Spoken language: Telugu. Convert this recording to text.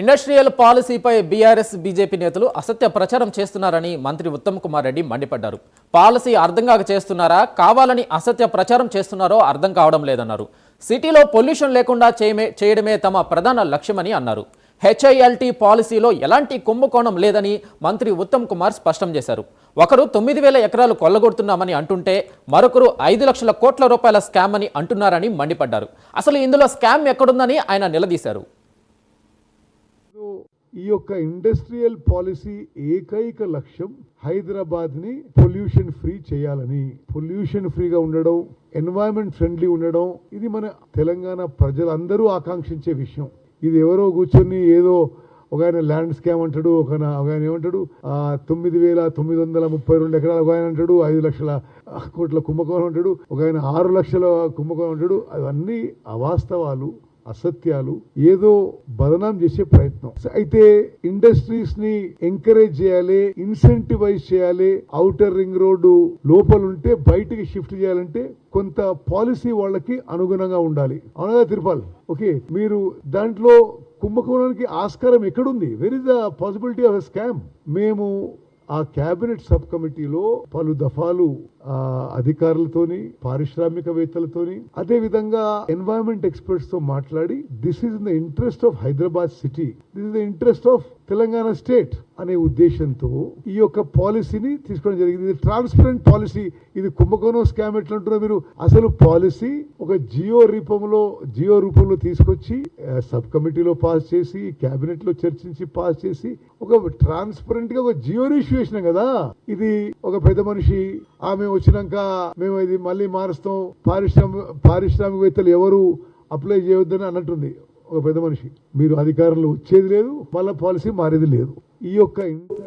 ఇండస్ట్రియల్ పాలసీపై బీఆర్ఎస్ బీజేపీ నేతలు అసత్య ప్రచారం చేస్తున్నారని మంత్రి ఉత్తమ్ కుమార్ రెడ్డి మండిపడ్డారు. పాలసీ అర్థం కాక చేస్తున్నారా? కావాలని అసత్య ప్రచారం చేస్తున్నారో అర్థం కావడం లేదన్నారు. సిటీలో పొల్యూషన్ లేకుండా చేయమే చేయడమే తమ ప్రధాన లక్ష్యమని అన్నారు. హెచ్ఐఎల్టీ పాలసీలో ఎలాంటి కుంభకోణం లేదని మంత్రి ఉత్తమ్ కుమార్ స్పష్టం చేశారు. ఒకరు తొమ్మిది వేల ఎకరాలు కొల్లగొడుతున్నామని అంటుంటే మరొకరు ఐదు లక్షల కోట్ల రూపాయల స్కామ్ అని అంటున్నారని మండిపడ్డారు. అసలు ఇందులో స్కామ్ ఎక్కడుందని ఆయన నిలదీశారు. ఈ యొక్క ఇండస్ట్రియల్ పాలసీ ఏకైక లక్ష్యం హైదరాబాద్ని పొల్యూషన్ ఫ్రీ చేయాలని. పొల్యూషన్ ఫ్రీగా ఉండడం ఎన్వైరన్మెంట్ ఫ్రెండ్లీ ఉండడం ఇది మన తెలంగాణ ప్రజలందరూ ఆకాంక్షించే విషయం. ఇది ఎవరో కూర్చొని ఏదో ఒక ఆయన ల్యాండ్ స్కామ్ అంటాడు ఒక ఆయన- ఒక ఆయన ఏమంటాడు ఆ, తొమ్మిది వేల తొమ్మిది వందల ముప్పై రెండు ఎకరాలు ఒక ఆయన అంటాడు ఐదు లక్షల కోట్ల కుంభకోణం అంటాడు ఒక ఆయన ఆరు లక్షల కుంభకోణం అంటాడు. అవన్నీ అవాస్తవాలు. అసత్యాలు ఏదో బదనాం చేసే ప్రయత్నం. అయితే ఇండస్ట్రీస్ని ఎంకరేజ్ చేయాలి ఇన్సెంటివైజ్ చేయాలి ఔటర్ రింగ్ రోడ్డు లోపల ఉంటే బయటికి షిఫ్ట్ చేయాలంటే కొంత పాలసీ వాళ్ళకి అనుగుణంగా ఉండాలి. అవునదా తిరుపాల్? ఓకే మీరు దాంట్లో కుంభకోణానికి ఆస్కారం ఎక్కడుంది? Where is the possibility of scam మేము ఆ కేబినెట్ సబ్ కమిటీలో పలు దఫాలు అధికారులతోని పారిశ్రామికవేత్తలతోని అదే విధంగా ఎన్వైరన్మెంట్ ఎక్స్పర్ట్స్తో మాట్లాడి this is in the interest of Hyderabad city this is the interest of Telangana state అనే ఉద్దేశంతో ఈ యొక్క పాలసీని తీసుకోవడం జరిగింది. ఇది ట్రాన్స్పరెంట్ పాలసీ. ఇది కుంభకోణం స్కామ్ ఎట్లా మీరు? అసలు పాలసీ ఒక జియో రూపంలో జియో రూపంలో తీసుకొచ్చి సబ్ కమిటీలో పాస్ చేసి క్యాబినెట్లో చర్చించి పాస్ చేసి ఒక ట్రాన్స్పరెంట్గా ఒక జియో ఇష్యూ చేసినాం కదా. ఇది ఒక పెద్ద మనిషి ఆమె వచ్చినాక మేము ఇది మళ్ళీ మారుస్తాం. పారిశ్రామిక పారిశ్రామికవేత్తలు ఎవరు అప్లై చేయొద్దని అన్నట్టుంది. ఒక పెద్ద మనిషి. మీరు అధికారంలో వచ్చేది లేదు వాళ్ళ పాలసీ మారేది లేదు. ఈ యొక్క